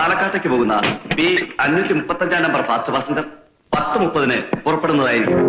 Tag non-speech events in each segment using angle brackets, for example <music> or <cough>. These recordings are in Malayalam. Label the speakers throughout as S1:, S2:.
S1: പാലക്കാട്ടേക്ക് പോകുന്ന ബി അഞ്ഞൂറ്റി മുപ്പത്തഞ്ചാം നമ്പർ ഫാസ്റ്റ് പാസഞ്ചർ പത്ത് മുപ്പതിന് പുറപ്പെടുന്നതായിരിക്കും.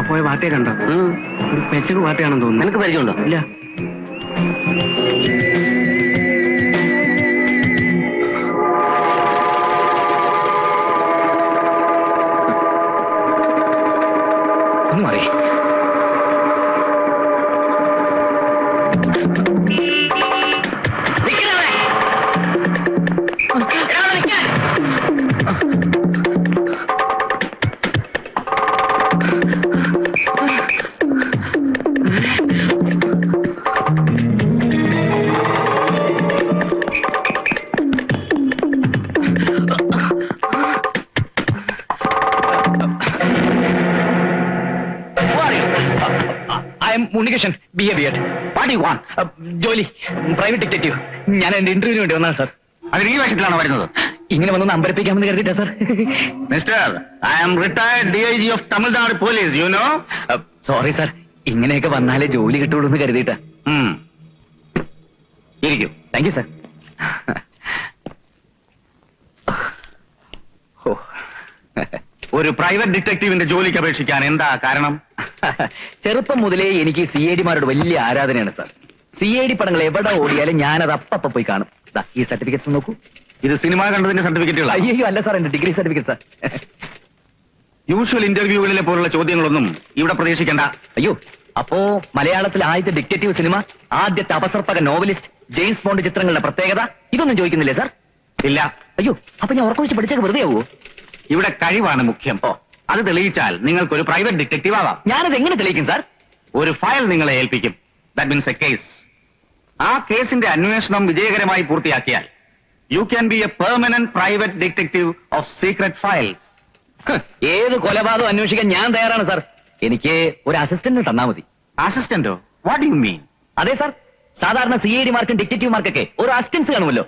S2: അപ്പോയ വാർത്തയെ കണ്ടോ? ഒരു പെച്ചക്ക് വാർത്തയാണെന്ന് തോന്നുന്നു.
S3: നിനക്ക് പരിചയമുണ്ടോ?
S2: ഇല്ല.
S3: I am Unnikrishnan B A B Ed party warn ജോലി. പ്രൈവറ്റ് ഡിറ്റക്റ്റീവ് ഞാൻ എന്റെ ഇന്റർവ്യൂവിന് വേണ്ടി വന്നാണ് സാർ
S1: അതിന് ഈ വേഷത്തിലാണ് വരുന്നത്?
S3: ഇങ്ങനെ വന്നൊന്ന് അമ്പരപ്പിക്കാമെന്ന് കരുതിട്ടാ sir
S1: mister I am retired D I G of Tamil Nadu police you
S3: know sorry sir ഇങ്ങനെയൊക്കെ വന്നാലേ ജോലി കിട്ടുള്ളൂ എന്ന് കരുതിയിട്ടാ.
S1: ഇരിക്കും.
S3: താങ്ക് യു സാർ
S1: ഒരു പ്രൈവറ്റ് ഡിറ്റക്റ്റീവിന്റെ ജോലിക്ക് അപേക്ഷിക്കാൻ എന്താ കാരണം? <laughs>
S3: ചെറുപ്പം മുതലേ എനിക്ക് സി ഐ ഡിമാരോട് വലിയ ആരാധനയാണ് സാർ. സി ഐ ഡി പടങ്ങൾ എവിടെ ഓടിയാലും ഞാനത് അപ്പപ്പ പോയി കാണും. ദാ, ഈ സർട്ടിഫിക്കറ്റ്സ് നോക്കൂ.
S1: ഇത് സിനിമ കണ്ടതിന്റെ സർട്ടിഫിക്കറ്റുകൾ
S3: അയ്യോ അല്ല സാർ എന്റെ ഡിഗ്രി സർട്ടിഫിക്കറ്റ് സാർ.
S1: യൂഷ്വൽ ഇന്റർവ്യൂകളിലെ പോലുള്ള ചോദ്യങ്ങളൊന്നും ഇവിടെ പ്രതീക്ഷിക്കേണ്ട.
S3: അയ്യോ അപ്പോ മലയാളത്തിൽ ആദ്യത്തെ ഡിക്റ്റേറ്റീവ് സിനിമ ആദ്യത്തെ അപസർപ്പക നോവലിസ്റ്റ് ജെയിംസ് ബോണ്ട് ചിത്രങ്ങളുടെ പ്രത്യേകത ഇതൊന്നും ചോദിക്കുന്നില്ലേ സാർ?
S1: ഇല്ല.
S3: അയ്യോ അപ്പൊ ഞാൻ ഉറക്കൊഴിച്ച് പഠിച്ചൊക്കെ വെറുതെ ആവോ
S1: ഇവിടെ കഴിവാണ് മുഖ്യം. അത് തെളിയിച്ചാൽ നിങ്ങൾക്ക് ഒരു പ്രൈവറ്റ് ഡിറ്റക്റ്റീവ് ആവാം.
S3: ഞാനത് എങ്ങനെ തെളിയിക്കും സാർ?
S1: ഒരു ഫയൽ നിങ്ങളെ ഏൽപ്പിക്കും. ദാറ്റ് മീൻസ് എ കേസ് ആ കേസിന്റെ അന്വേഷണം വിജയകരമായി പൂർത്തിയാക്കിയാൽ you can be a permanent private detective of secret
S3: files ഏത് കൊലപാതകം അന്വേഷിക്കാൻ ഞാൻ തയ്യാറാണ് സാർ. എനിക്ക് ഒരു അസിസ്റ്റന്റ് തന്നാ മതി.
S1: അസിസ്റ്റന്റോ വാട്ട് യു മീൻ
S3: അതെ സാർ. സാധാരണ സി ഡിറ്റക്റ്റീവ് ഡിറ്റക്റ്റീവ്മാർക്കൊക്കെ ഒരു അസിസ്റ്റൻസ് കാണുമല്ലോ.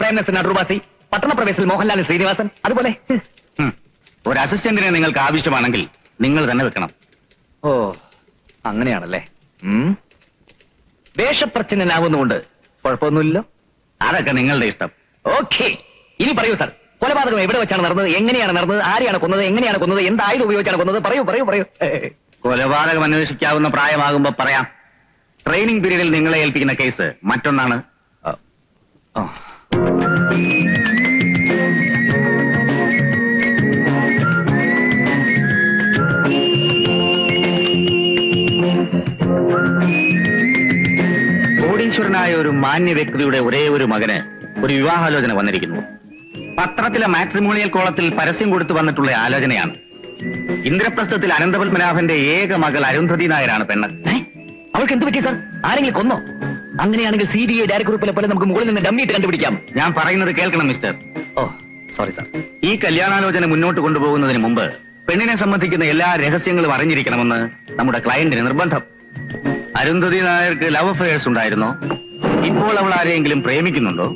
S3: പ്രേംനസൻ അടൂർവാസി പട്ടണപ്രവേശിൽ മോഹൻലാൽ ശ്രീനിവാസൻ അതുപോലെ.
S1: ഒരു അസിസ്റ്റന്റിനെ നിങ്ങൾക്ക് ആവശ്യമാണെങ്കിൽ നിങ്ങൾ തന്നെ വെക്കണം.
S3: ഓ അങ്ങനെയാണല്ലേ? വേഷപ്രച്ഛനാവുന്നുകൊണ്ട് കുഴപ്പമൊന്നുമില്ലല്ലോ.
S1: അതൊക്കെ നിങ്ങളുടെ ഇഷ്ടം.
S3: ഓക്കെ. ഇനി പറയൂ സാർ. കൊലപാതകം എവിടെ വെച്ചാണ് നടന്നത്? എങ്ങനെയാണ് നടന്നത്? ആരെയാണ് കൊന്നത്? എങ്ങനെയാണ് കൊന്നത്? എന്തായത് ഉപയോഗിച്ചാണ് കൊന്നത്? പറയൂ പറയൂ പറയൂ.
S1: കൊലപാതകം അന്വേഷിക്കാവുന്ന പ്രായമാകുമ്പോ പറയാം. ട്രെയിനിങ് പീരീഡിൽ നിങ്ങളെ ഏൽപ്പിക്കുന്ന കേസ് മറ്റൊന്നാണ്.
S3: ഓ.
S1: കോടീശ്വരനായ ഒരു മാന്യ വ്യക്തിയുടെ ഒരേ ഒരു മകന് ഒരു വിവാഹാലോചന വന്നിരിക്കുന്നു. പത്രത്തിലെ മാട്രിമോണിയൽ കോളത്തിൽ പരസ്യം കൊടുത്തു വന്നിട്ടുള്ള ആലോചനയാണ്. ഇന്ദ്രപ്രസ്ഥത്തിൽ അനന്തപത്മനാഭന്റെ ഏക മകൾ അരുന്ധതി നായരാണ് പെണ്ണ്?
S3: അവൾക്ക് എന്ത് പറ്റി സർ? ആരെങ്കിലും കൊന്നോ? അങ്ങനെയാണെങ്കിൽ സി ബി ഐ ഡയറക്ടർ പോലെ നമുക്ക് മുകളിൽ നിന്ന് ഡമ്മിയിട്ട് കണ്ടുപിടിക്കാം.
S1: ഞാൻ പറയുന്നത് കേൾക്കണം മിസ്റ്റർ.
S3: ഓ സോറി സർ.
S1: ഈ കല്യാണാലോചന മുന്നോട്ട് കൊണ്ടുപോകുന്നതിന് മുമ്പ് പെണ്ണിനെ സംബന്ധിക്കുന്ന എല്ലാ രഹസ്യങ്ങളും അറിഞ്ഞിരിക്കണമെന്ന് നമ്മുടെ ക്ലയന്റിന് നിർബന്ധം. അരുന്ധതി നായർക്ക് ലവ് അഫയേഴ്സ് ഉണ്ടായിരുന്നോ? ഇപ്പോൾ അവൾ ആരെയെങ്കിലും പ്രേമിക്കുന്നുണ്ടോ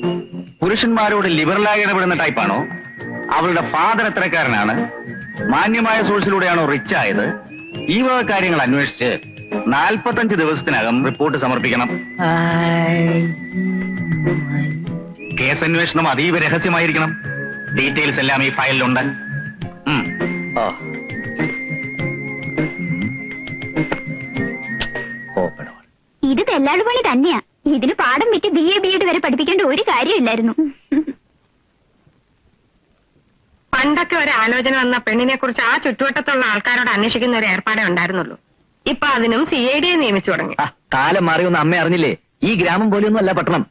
S1: പുരുഷന്മാരോട് ലിബറലായി ഇടപെടുന്ന ടൈപ്പാണോ അവളുടെ ഫാദർ എത്രക്കാരനാണ് മാന്യമായ സോഴ്സിലൂടെയാണോ റിച്ച് ആയത് ഈ വക കാര്യങ്ങൾ അന്വേഷിച്ച് നാൽപ്പത്തഞ്ച് ദിവസത്തിനകം റിപ്പോർട്ട് സമർപ്പിക്കണം കേസ് അന്വേഷണം അതീവ രഹസ്യമായിരിക്കണം ഡീറ്റെയിൽസ് എല്ലാം ഈ ഫയലിലുണ്ട്
S4: ഇത് തെല്ലാളു തന്നെയാ ഇതിന് പാഠം വിറ്റ് ബി എ ബി എഡ് വരെ പഠിപ്പിക്കേണ്ട ഒരു കാര്യമില്ലായിരുന്നു.
S5: പണ്ടൊക്കെ ഒരു ആലോചന വന്ന പെണ്ണിനെ കുറിച്ച് ആ ചുറ്റുവട്ടത്തുള്ള ആൾക്കാരോട് അന്വേഷിക്കുന്ന ഒരു ഏർപ്പാടേ ഉണ്ടായിരുന്നുള്ളൂ. ഇപ്പൊ അതിനും സി ഐ ഡിയെ നിയമിച്ചു തുടങ്ങി.
S3: ആ കാലം മാറിയൊന്നും അമ്മ അറിഞ്ഞില്ലേ? ഈ ഗ്രാമം പോലെയൊന്നും അല്ല പട്ടണം.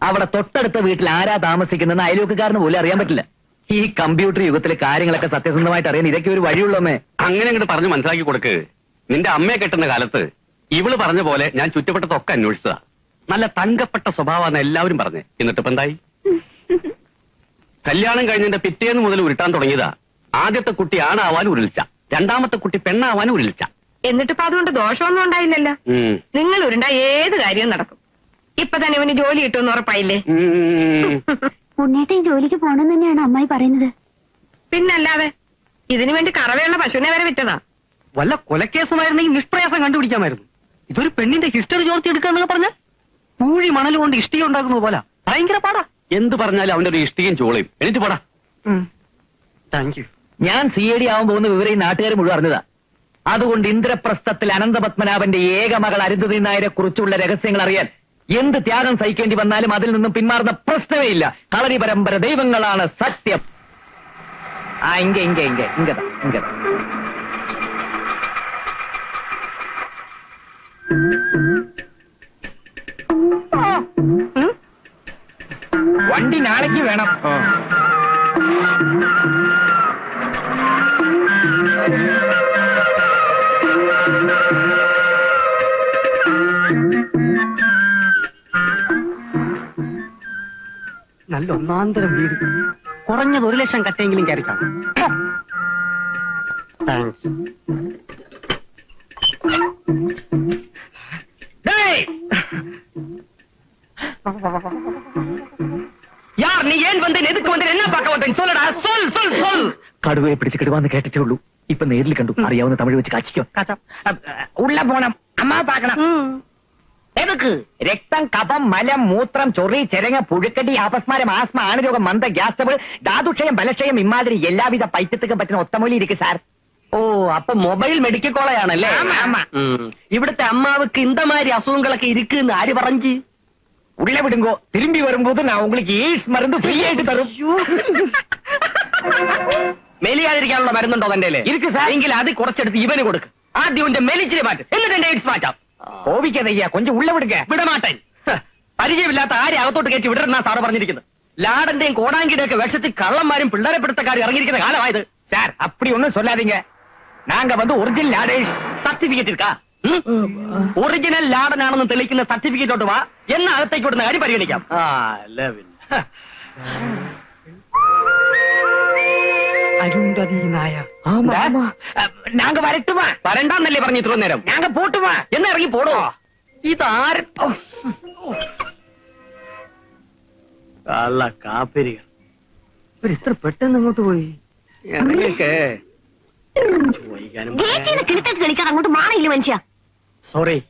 S3: അവിടെ തൊട്ടടുത്ത വീട്ടിൽ ആരാ താമസിക്കുന്നെന്ന് അയൽവക്കക്കാരന് പോലും അറിയാൻ പറ്റില്ല. ഈ കമ്പ്യൂട്ടർ യുഗത്തിലെ കാര്യങ്ങളൊക്കെ സത്യസന്ധമായിട്ട് അറിയാൻ ഇതൊക്കെ ഒരു വഴിയുള്ളൂ അമ്മേ.
S6: അങ്ങനെ അങ്ങോട്ട് പറഞ്ഞ് മനസ്സിലാക്കി കൊടുക്ക്. നിന്റെ അമ്മയെ കെട്ടുന്ന കാലത്ത് ഇവൾ പറഞ്ഞ പോലെ ഞാൻ ചുറ്റപ്പെട്ടതൊക്കെ അന്വേഷിച്ചതാ. നല്ല തങ്കപ്പെട്ട സ്വഭാവമാണ് എല്ലാവരും പറഞ്ഞ്. എന്നിട്ടിപ്പോ എന്തായി? കല്യാണം കഴിഞ്ഞതിന്റെ പിറ്റേന്ന് മുതൽ ഉരുട്ടാൻ തുടങ്ങിയതാ. ആദ്യത്തെ കുട്ടി ആണാവാൻ ഉരുളിച്ച. രണ്ടാമത്തെ കുട്ടി പെണ്ണാവാൻ ഉരുളിച്ച.
S5: എന്നിട്ടിപ്പോ അതുകൊണ്ട് ദോഷമൊന്നും ഉണ്ടായില്ലല്ലോ.
S6: ഉം.
S5: നിങ്ങൾ ഉരുണ്ട ഏത് കാര്യവും നടക്കും. ഇപ്പൊ തന്നെ ഇവന് ജോലി കിട്ടുമെന്ന് ഉറപ്പായില്ലേ?
S6: ഉം.
S4: ഉണ്ണേട്ടൻ ജോലിക്ക് പോണെന്ന് തന്നെയാണ് അമ്മായി പറയുന്നത്?
S5: പിന്നല്ലാതെ ഇതിനു വേണ്ടി കറവയുള്ള പശുവിനെ വരെ വിറ്റതാ.
S2: വല്ല കൊലക്കേസുമായിരുന്നെങ്കിൽ നിഷ്പ്രയാസം കണ്ടുപിടിക്കാമായിരുന്നു. ഇതൊരു പെണ്ണിന്റെ ഹിസ്റ്ററി ചോർത്തി എടുക്കാന്നൊക്കെ പറഞ്ഞ പൂഴി മണൽ കൊണ്ട് ഇഷ്ടിക ഉണ്ടാക്കുന്നത് പോലെ. ഭയങ്കര പാടാ.
S6: എന്ത് പറഞ്ഞാലും അവന്റെ ഒരു ഇഷ്ടികയും ചോളയും എനിക്ക് പാടാ.
S2: താങ്ക് യു
S3: ഞാൻ സി ഐ ഡി ആവാൻ പോകുന്ന വിവരം ഈ നാട്ടുകാർ മുഴുവൻ അറിഞ്ഞതാ. അതുകൊണ്ട് ഇന്ദ്രപ്രസ്ഥത്തിൽ അനന്തപത്മനാഭന്റെ ഏക മകൾ അരുന്ധതി നായരെ കുറിച്ചുള്ള രഹസ്യങ്ങൾ അറിയാൻ എന്ത് ത്യാഗം സഹിക്കേണ്ടി വന്നാലും അതിൽ നിന്നും പിന്മാറുന്ന പ്രശ്നമേ ഇല്ല. കളരി പരമ്പര ദൈവങ്ങളാണ് സത്യം. ആ ഇങ്ക ഇങ്ക ഇങ്ക ഇങ്കത ഇങ്കത വണ്ടി നാളേക്ക് വേണം.
S2: നല്ല ഒന്നാന്തരം വീട്. കുറഞ്ഞത് ഒരു ലക്ഷം കട്ടെങ്കിലും കയറി കാണും താങ്ക്സ്
S3: சொல்லடா சொல் சொல் சொல் കടുവയെ പിടിച്ച് കിടുവാന്ന് കേട്ടിട്ടേ ഉള്ളൂ ഇപ്പൊ നേരിൽ കണ്ടു അറിയാവുന്ന തമിഴ് വെച്ച് കാച്ചിക്കോ ഉള്ള പോണം അമ്മ പാക്കണം എതുക്ക് രക്തം കഫം മലം മൂത്രം ചൊറി ചെരങ്ങ പുഴുക്കടി അപസ്മാരം ആസ്മ ആണരോഗം മന്ദ ഗ്യാസ് ട്രബിൾ ധാതുക്ഷയം ബലക്ഷയം ഇമാതിരി എല്ലാവിധ പൈറ്റത്തുക്കും പറ്റുന്ന ഒത്തമൂലി ഇരിക്കും സാർ
S2: ഓ അപ്പൊ മൊബൈൽ മെഡിക്കൽ കോളേജാണല്ലേ
S3: ആമാ, ആമാ.
S2: ഉം. ഇവിടുത്തെ അമ്മാവുക്ക് ഇന്തമാതിരി അസുഖങ്ങളൊക്കെ ഇരിക്കുന്നു ആര് പറഞ്ഞു
S3: உள்ள விடுங்கோ திரும்பி வரும்போது நான் உங்களுக்கு எய்ட்ஸ் மருந்து ஃப்ரீ ஆயிட்டு தரும்
S2: മെലിയാതിരിക്കാനുള്ള മരുന്നുണ്ടോ തന്റെ
S3: ഇരിക്ക് സാർ.
S2: എങ്കിൽ അത് കുറച്ചെടുത്ത് ഇവന് കൊടുക്ക് ആദ്യം ഇവന്റെ മെലിച്ചിരി മാറ്റും എന്നിട്ട് എന്റെ എയ്ഡ്സ് മാറ്റാം
S3: கோவிக்காதையா கொஞ்சம் உள்ள விடுங்க
S2: വിടമാട്ടൻ ഹ, പരിചയമില്ലാത്ത ആരെ അകത്തോട്ട് കയറ്റി വിടരുന്ന സാറ് പറഞ്ഞിരിക്കുന്നത് ലാടന്റെയും കോടാങ്കിയുടെ ഒക്കെ വേഷത്തിൽ കള്ളന്മാരും പിള്ളേരെ പിടുത്തക്കാരും ഇറങ്ങിയിരിക്കുന്ന കാലമായത്
S3: சார் அப்படி ஒண்ணும் சொல்லாதீங்க நாங்க வந்து ஒரிஜினல் லாடேஷ்
S2: സർട്ടിഫിക്കറ്റ് ഇരിക്കാ ഒറിജിനൽ ലാടനാണെന്ന് തെളിയിക്കുന്ന സർട്ടിഫിക്കറ്റോട്ട് വാ. എന്ന അകത്തേക്ക് വിടുന്ന കാര്യം പരിഗണിക്കാം.
S3: അരുന്ധതി നായർ. ഞങ്ങ വരട്ടുമാ
S2: വരണ്ടാന്നല്ലേ പറഞ്ഞു ഇത്ര നേരം?
S3: ഞങ്ങ പോട്ടുമാ
S2: എന്ന് ഇറങ്ങി പോടോ? ഇതാര? അല്ല കാപ്പിരികൾ. ഇത്ര പെട്ടെന്ന് അങ്ങോട്ട് പോയി? ചോദിക്കാനും
S4: കളിക്കാൻ അങ്ങോട്ട് മാറിയില്ല മനുഷ്യ?
S2: സോറി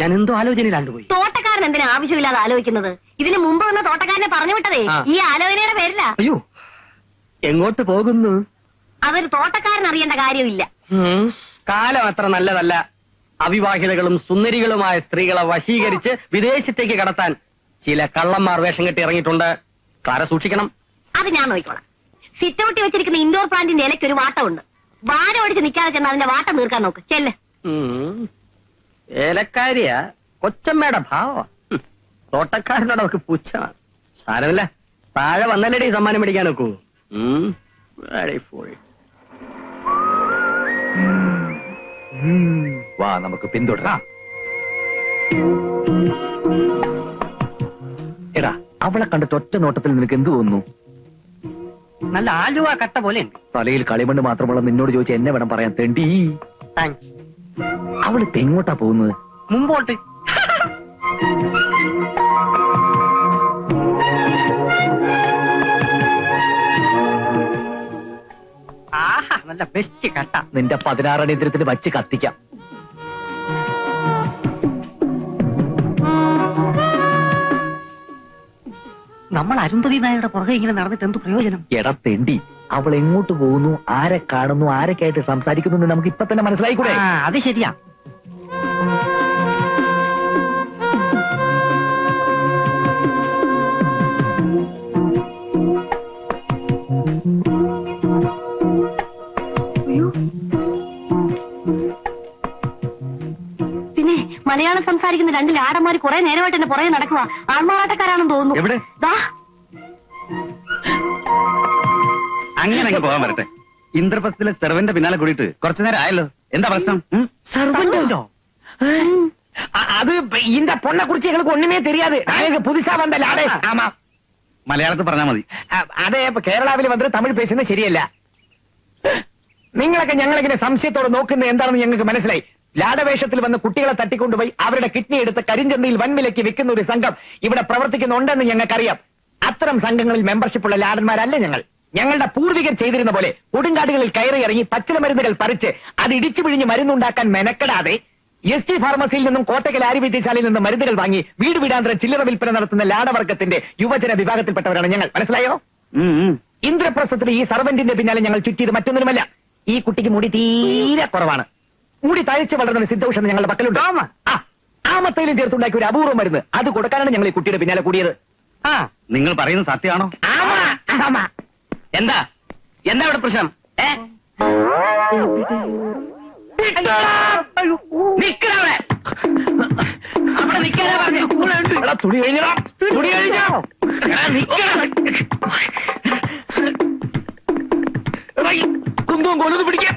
S2: ഞാൻ എന്തോ ആലോചനയിലാണ്ട് പോയി.
S4: തോട്ടക്കാരൻ എന്തിനാ ആവശ്യമില്ലാതെ ആലോചിക്കുന്നത്? ഇതിന് മുമ്പ് വന്ന തോട്ടക്കാരനെ പറഞ്ഞു വിട്ടതേ.
S2: ആ.
S4: ഈ ആലോചനയുടെ പേരില്ല
S2: അയ്യോ. എങ്ങോട്ട് പോകുന്നു?
S4: അതൊരു തോട്ടക്കാരൻ അറിയേണ്ട കാര്യമില്ല.
S2: ഉം, കാലം അത്ര നല്ലതല്ല. അവിവാഹിതകളും സുന്ദരികളുമായ സ്ത്രീകളെ വശീകരിച്ച് വിദേശത്തേക്ക് കടത്താൻ ചില കള്ളന്മാർ വേഷം കെട്ടി ഇറങ്ങിയിട്ടുണ്ട്. കാര സൂക്ഷിക്കണം.
S4: അത് ഞാൻ നോക്കിക്കോളാം. സിറ്റ് ഔട്ടി വെച്ചിരിക്കുന്ന ഇൻഡോർ പ്ലാന്റിന്റെ ഇലയ്ക്ക് ഒരു വാട്ടമുണ്ട്. വാര ഓടിച്ച് നിൽക്കാതെ ചെന്ന് അതിന്റെ വാട്ടം തീർക്കാൻ നോക്ക്. ചെല്ല്.
S2: ഉം. ഏലക്കാരിയ കൊച്ചമ്മയുടെ ഭാവ. തോട്ടക്കാരനോട് അവർക്ക് പുച്ഛ സാരമില്ല. താഴെ വന്നല്ലേ ഈ സമ്മാനം മേടിക്കാൻ നോക്കൂ.
S3: വാ നമുക്ക് പിന്തുടരാം. എടാ അവളെ കണ്ടിട്ട് ഒറ്റ നോട്ടത്തിൽ നിനക്ക് എന്ത് തോന്നുന്നു?
S2: നല്ല ആലുവ കട്ട പോലെ
S3: തലയിൽ കളിമണ്ണ് മാത്രമുള്ള നിന്നോട് ചോദിച്ച എന്നെ വേണം പറയാൻ തെണ്ടി.
S2: താങ്ക്സ്
S3: അവൾ ഇപ്പൊ എങ്ങോട്ടാ പോകുന്നത്?
S2: മുമ്പോട്ട് നല്ല ബെസ്റ്റ് കട്ട.
S3: നിന്റെ പതിനാറണിദ്രത്തിന് വച്ച് കത്തിക്കാം.
S2: നമ്മൾ അരുന്ധതി നായരുടെ പുറകെ ഇങ്ങനെ നടന്നിട്ട് എന്ത് പ്രയോജനം?
S3: എടാ തെണ്ടി അവൾ എങ്ങോട്ട് പോകുന്നു? ആരെ കാണുന്നു? ആരൊക്കെയായിട്ട് സംസാരിക്കുന്നു എന്ന് നമുക്ക് ഇപ്പൊ തന്നെ മനസ്സിലായിക്കൂടെ?
S2: അത് ശരിയാ.
S4: പിന്നെ മലയാളം സംസാരിക്കുന്ന രണ്ട് ലാടന്മാര് കുറെ നേരമായിട്ട് എന്നെ പുറകെ നടക്കുക ആൾമാറാട്ടക്കാരാണെന്ന് തോന്നുന്നു.
S1: എവിടെ?
S4: ദാ,
S1: അങ്ങനെ അങ്ങ് പോകാൻ വരട്ടെ. ഇന്ദ്രപ്രസ്ഥത്തിലെ സെർവന്റെ പിന്നാലെ കൂടിയിട്ട് കുറച്ചു നേരം ആയല്ലോ. എന്താ പ്രശ്നം?
S2: സെർവന്റോ
S3: அது இப்ப இந்த பொண்ணை குறிச்சு எங்களுக்கு ஒண்ணுமே தெரியாது நாங்க புதுசா வந்த லாடேஷ் ஆமா
S1: മലയാളത്തിൽ പറഞ്ഞാൽ മതി
S3: അ- അതേ ഇപ്പൊ കേരളാവിൽ വന്നിട്ട് തമിഴ് പേശുന്നത് ശരിയല്ല നിങ്ങളൊക്കെ ഞങ്ങളിങ്ങനെ സംശയത്തോടെ നോക്കുന്നത് എന്താണെന്ന് ഞങ്ങൾക്ക് മനസ്സിലായി ലാടവേഷത്തിൽ വന്ന് കുട്ടികളെ തട്ടിക്കൊണ്ടുപോയി അവരുടെ കിഡ്നി എടുത്ത് കരിഞ്ചന്തയിൽ വൻവിലയ്ക്ക് വിൽക്കുന്ന ഒരു സംഘം ഇവിടെ പ്രവർത്തിക്കുന്നുണ്ടെന്ന് ഞങ്ങൾക്കറിയാം
S7: അത്തരം സംഘങ്ങളിൽ മെമ്പർഷിപ്പ് ഉള്ള ലാടന്മാരല്ല ഞങ്ങൾ ഞങ്ങളുടെ പൂർവികർ ചെയ്തിരുന്ന പോലെ കൊടുങ്കാടുകളിൽ കയറി ഇറങ്ങി പച്ചില മരുന്നുകൾ പറിച്ച് അത് ഇടിച്ചു പിഴിഞ്ഞ് മരുന്നുണ്ടാക്കാൻ മെനക്കെടാതെ എസ് ടി ഫാർമസിയിൽ നിന്നും കോട്ടക്കൽ ആരുവൈദ്യശാലയിൽ നിന്നും മരുന്നുകൾ വാങ്ങി വീട് വീടാന്തര ചില്ലറ വിൽപ്പന നടത്തുന്ന ലാടവർഗത്തിന്റെ യുവജന വിഭാഗത്തിൽപ്പെട്ടവരാണ് ഞങ്ങൾ. മനസ്സിലായോ? ഇന്ദ്രപ്രസ്ഥത്തിൽ ഈ സർവന്റിന്റെ പിന്നാലെ ഞങ്ങൾ ചുറ്റിയത് മറ്റൊന്നിനുമല്ല ഈ കുട്ടിക്ക് മുടി തീരെ കുറവാണ്. മുടി തഴച്ച് വളർന്ന സിദ്ധൌഷധം ഞങ്ങളുടെ പക്കലുണ്ട്. ആ ആമത്തയിലും ചേർത്തുണ്ടാക്കിയ ഒരു അപൂർവം മരുന്ന്. അത് കൊടുക്കാനാണ് ഞങ്ങൾ ഈ കുട്ടിയുടെ പിന്നാലെ കൂടിയത്. ആ
S1: നിങ്ങൾ പറയുന്നത് സത്യമാണോ?
S7: ആമാ, ആമാ.
S8: എന്താ? എന്താ ഇവിടെ പ്രശ്നം? ഏ? നിക്കണവിടെ അവിടെ നിക്കാനാ പറഞ്ഞു.
S7: തുണി കഴിഞ്ഞോ തുണി കഴിഞ്ഞോ? കുന്തവും കൊലുത് പിടിക്കാം.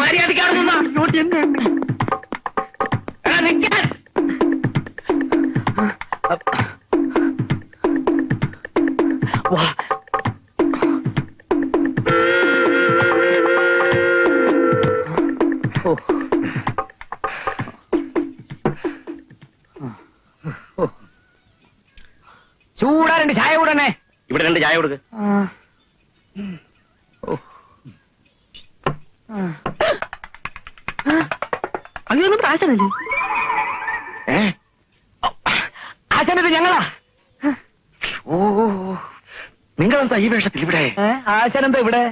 S8: മര്യാദക്കാണ് നിന്നാ. നിക്കാൻ
S7: ചൂടാ രണ്ട് ചായ കൂടണേ.
S1: ഇവിടെ രണ്ട് ചായ കൊടുക്ക്.
S8: അങ്ങനെയൊന്നും പ്രാശനല്ലേ
S7: ആശാനത് ഞങ്ങളാ.
S1: ഓ നിങ്ങളെന്താ ഈ വേഷത്തിൽ ഇവിടെ?
S7: ആശാനെന്താ ഇവിടെ?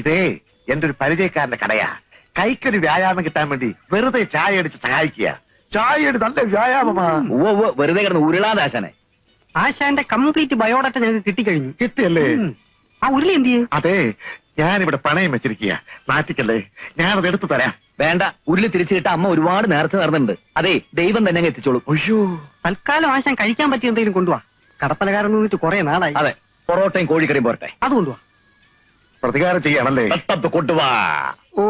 S9: ഇതേ എന്റെ ഒരു പരിചയക്കാരന്റെ കടയാ. കൈക്കൊരു വ്യായാമം കിട്ടാൻ വേണ്ടി വെറുതെ ചായ അടിച്ച് സഹായിക്കുക. ചായയുടെ നല്ല വ്യായാമമാ.
S7: വെറുതെ കിടന്ന് ഉരുളാതെ ആശാനെ.
S8: ആശാന്റെ കംപ്ലീറ്റ് ബയോഡാറ്റ ഞങ്ങൾക്ക് കിട്ടിക്കഴിഞ്ഞു.
S9: കിട്ടിയല്ലേ?
S8: ആ ഉരുളി എന്ത് ചെയ്യും?
S9: അതെ ഞാനിവിടെ പണയം വെച്ചിരിക്കുക മാറ്റിക്കല്ലേ ഞാനത് എടുത്തു തരാം.
S7: വേണ്ട ഉരുളി തിരിച്ചു കിട്ടാൻ അമ്മ ഒരുപാട് നേരത്തെ നടന്നിട്ടുണ്ട്. അതെ ദൈവം തന്നെ എത്തിച്ചോളൂ.
S9: അയ്യോ.
S8: തൽക്കാലം ആശാൻ കഴിക്കാൻ പറ്റിയ എന്തെങ്കിലും കൊണ്ടുപോവാ കടപ്പലകാരൻ നിന്നിട്ട് കുറെ നാളായി.
S7: അതെ പൊറോട്ടയും കോഴിക്കറിയും പോരട്ടെ.
S8: അത് കൊണ്ടുപോവാ
S9: പ്രതികാരം ചെയ്യാണല്ലേ?
S7: കൊണ്ടുവാ.
S8: ഓ